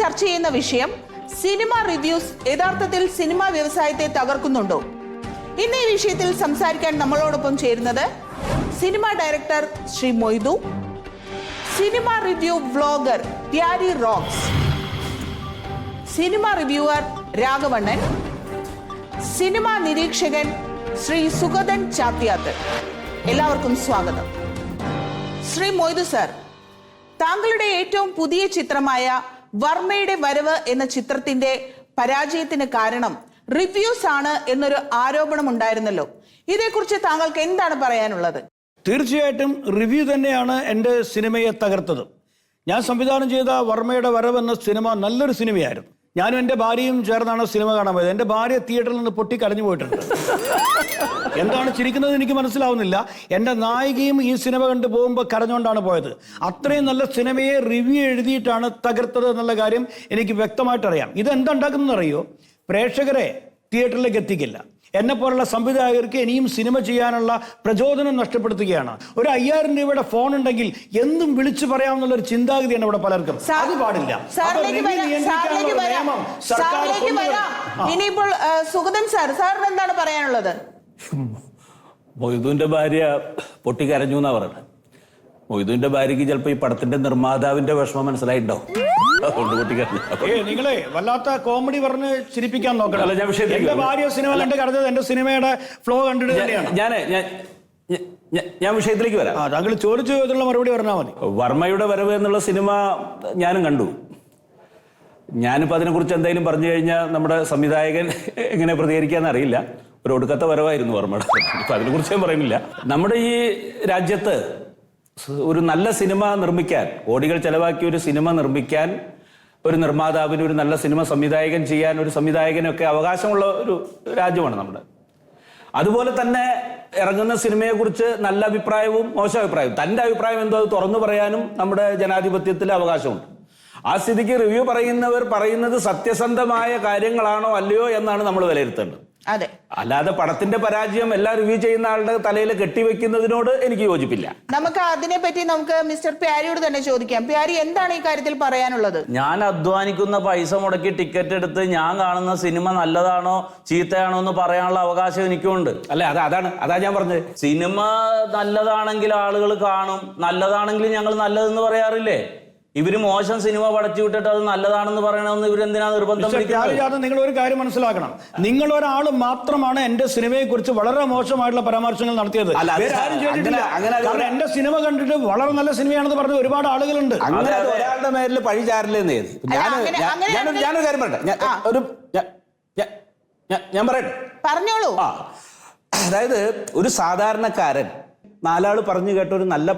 ചർച്ച ചെയ്യുന്ന വിഷയം സിനിമ റിവ്യൂസ് യഥാർത്ഥത്തിൽ സിനിമ വ്യവസായത്തെ തകർക്കുന്നുണ്ടോ? ഇന്ന് ഈ വിഷയത്തിൽ സംസാരിക്കാൻ നമ്മളോടൊപ്പം ചേരുന്നത് cinema director Shri Moidu cinema review vlogger Pyari Rocks cinema reviewer Raghavannan cinema നിരീക്ഷകൻ ശ്രീ സുഗതൻ ചാത്യാത്ത് എല്ലാവർക്കും സ്വാഗതം. ശ്രീ മൊയ്തു സർ താങ്കളുടെ ഏറ്റവും പുതിയ ചിത്രമായ വർമ്മയുടെ വരവ് എന്ന ചിത്രത്തിന്റെ പരാജയത്തിന് കാരണം റിവ്യൂസ് ആണ് എന്നൊരു ആരോപണം ഉണ്ടായിരുന്നല്ലോ ഇതേക്കുറിച്ച് താങ്കൾക്ക് എന്താണ് പറയാനുള്ളത്? തീർച്ചയായിട്ടും റിവ്യൂ തന്നെയാണ് എന്റെ സിനിമയെ തകർത്തത്. ഞാൻ സംവിധാനം ചെയ്ത വർമ്മയുടെ വരവ് എന്ന സിനിമ നല്ലൊരു സിനിമയായിരുന്നു. ഞാനും എന്റെ ഭാര്യയും ചേർന്നാണ് സിനിമ കാണാൻ പോയത്. എന്റെ ഭാര്യ തിയേറ്ററിൽ നിന്ന് പൊട്ടി കരഞ്ഞു പോയിട്ടുണ്ട്. എന്താണ് ചിരിക്കുന്നത് എനിക്ക് മനസ്സിലാവുന്നില്ല. എന്റെ നായികയും ഈ സിനിമ കണ്ട് പോകുമ്പോൾ കരഞ്ഞുകൊണ്ടാണ് പോയത്. അത്രയും നല്ല സിനിമയെ റിവ്യൂ എഴുതിയിട്ടാണ് തകർത്തത് എന്നുള്ള കാര്യം എനിക്ക് വ്യക്തമായിട്ട് അറിയാം ഇത് എന്തുണ്ടാക്കുന്നതെന്ന് അറിയോ പ്രേക്ഷകരെ തിയേറ്ററിലേക്ക് എത്തിക്കില്ല. എന്നെ പോലുള്ള സംവിധായകർക്ക് ഇനിയും സിനിമ ചെയ്യാനുള്ള പ്രചോദനം നഷ്ടപ്പെടുത്തുകയാണ്. ഒരു അയ്യായിരം രൂപയുടെ ഫോൺ ഉണ്ടെങ്കിൽ എന്തും വിളിച്ചു പറയാമെന്നുള്ള ഒരു ചിന്താഗതിയാണ് ഇവിടെ പലർക്കും. അത് പാടില്ല. ഇനിയിപ്പോൾ സുഗതൻ സാർ സാറിന് എന്താണ് പറയാനുള്ളത്? മൊയ്തുവിന്റെ ഭാര്യ പൊട്ടിക്കരഞ്ഞു എന്നാ പറയുന്നത്. മൊയ്തുവിന്റെ ഭാര്യയ്ക്ക് ചിലപ്പോ ഈ പടത്തിന്റെ നിർമ്മാതാവിന്റെ വിഷമം മനസ്സിലായിട്ടോ അതുകൊണ്ട് നിങ്ങളെ വല്ലാത്ത കോമഡി പറഞ്ഞ് ചിരിപ്പിക്കാൻ അല്ല, നോക്കണം ഞാൻ വിഷയത്തിലേക്ക് എന്റെ വരാം. ഭാര്യ സിനിമ കണ്ട് കടന്നത് എന്റെ സിനിമയുടെ ഫ്ലോ കണ്ടിട്ട് തന്നെയാണ്. ഞാൻ ഞാൻ ഞാൻ- ഞാൻ വിഷയത്തിലേക്ക് വരാം. ആ താങ്കൾ ചോദിച്ചു ചോദിച്ചുള്ള മറുപടി പറഞ്ഞാൽ മതി. വർമ്മയുടെ വരവ് എന്നുള്ള സിനിമ ഞാനും കണ്ടു. ഞാനിപ്പോൾ അതിനെക്കുറിച്ച് എന്തെങ്കിലും പറഞ്ഞു കഴിഞ്ഞാൽ നമ്മുടെ സംവിധായകൻ എങ്ങനെ പ്രതികരിക്കാന്ന് അറിയില്ല. ഒരു ഒടുക്കത്തെ വരവായിരുന്നു വർമ്മയുടെ. അതിനെ അതിനെക്കുറിച്ച് ഞാൻ പറയുന്നില്ല. നമ്മുടെ ഈ രാജ്യത്ത് ഒരു നല്ല സിനിമ നിർമ്മിക്കാൻ കോടികൾ ചെലവാക്കി ഒരു സിനിമ നിർമ്മിക്കാൻ ഒരു നിർമ്മാതാവിന് ഒരു നല്ല സിനിമ സംവിധായകൻ ചെയ്യാൻ ഒരു സംവിധായകനൊക്കെ അവകാശമുള്ള ഒരു രാജ്യമാണ് നമ്മുടെ. അതുപോലെ തന്നെ ഇറങ്ങുന്ന സിനിമയെക്കുറിച്ച് നല്ല അഭിപ്രായവും മോശം അഭിപ്രായവും. തന്റെ അഭിപ്രായം എന്തോ തുറന്നു പറയാനും നമ്മുടെ ജനാധിപത്യത്തിൽ അവകാശമുണ്ട്. ആ സ്ഥിതിക്ക് റിവ്യൂ പറയുന്നവർ പറയുന്നത് സത്യസന്ധമായ കാര്യങ്ങളാണോ അല്ലയോ എന്നാണ് നമ്മൾ വിലയിരുത്തേണ്ടത്. അതെ. അല്ലാതെ പടത്തിന്റെ പരാജയം എല്ലാം റിവ്യൂ ചെയ്യുന്ന ആളുടെ തലയിൽ കെട്ടിവെക്കുന്നതിനോട് എനിക്ക് യോജിപ്പില്ല. നമുക്ക് അതിനെ പറ്റി നമുക്ക് മിസ്റ്റർ പ്യാരിയോട് തന്നെ ചോദിക്കാം. പ്യാരി എന്താണ് ഈ കാര്യത്തിൽ പറയാനുള്ളത്? ഞാൻ അധ്വാനിക്കുന്ന പൈസ മുടക്കി ടിക്കറ്റ് എടുത്ത് ഞാൻ കാണുന്ന സിനിമ നല്ലതാണോ ചീത്തയാണോ എന്ന് പറയാനുള്ള അവകാശം എനിക്കുണ്ട്. അല്ലെ അതാ അതാണ് അതാ ഞാൻ പറഞ്ഞത്. സിനിമ നല്ലതാണെങ്കിൽ ആളുകൾ കാണും നല്ലതാണെങ്കിൽ ഞങ്ങൾ നല്ലതെന്ന് പറയാറില്ലേ? ഇവർ മോശം സിനിമ പടച്ചു വിട്ടിട്ട് അത് നല്ലതാണെന്ന് പറയണമെന്ന് ഇവരെന്തിനാ നിർബന്ധം നിങ്ങൾ ഒരു കാര്യം മനസ്സിലാക്കണം. നിങ്ങൾ ഒരാൾ മാത്രമാണ് എന്റെ സിനിമയെ കുറിച്ച് വളരെ മോശമായിട്ടുള്ള പരാമർശങ്ങൾ നടത്തിയത്. കാരണം എന്റെ സിനിമ കണ്ടിട്ട് വളരെ നല്ല സിനിമയാണെന്ന് പറഞ്ഞ ഒരുപാട് ആളുകളുണ്ട്. അങ്ങനെ. ഒരാളുടെ മേലിൽ പഴി ചാരില്ലെന്ന് ഞാൻ ഞാൻ- ഞാനൊരു കാര്യം പറയട്ടെ. ഒരു ഞാൻ പറയട്ടെ? പറഞ്ഞോളൂ. അതായത് ഒരു സാധാരണക്കാരൻ നാലാൾ പറഞ്ഞു കേട്ട ഒരു നല്ല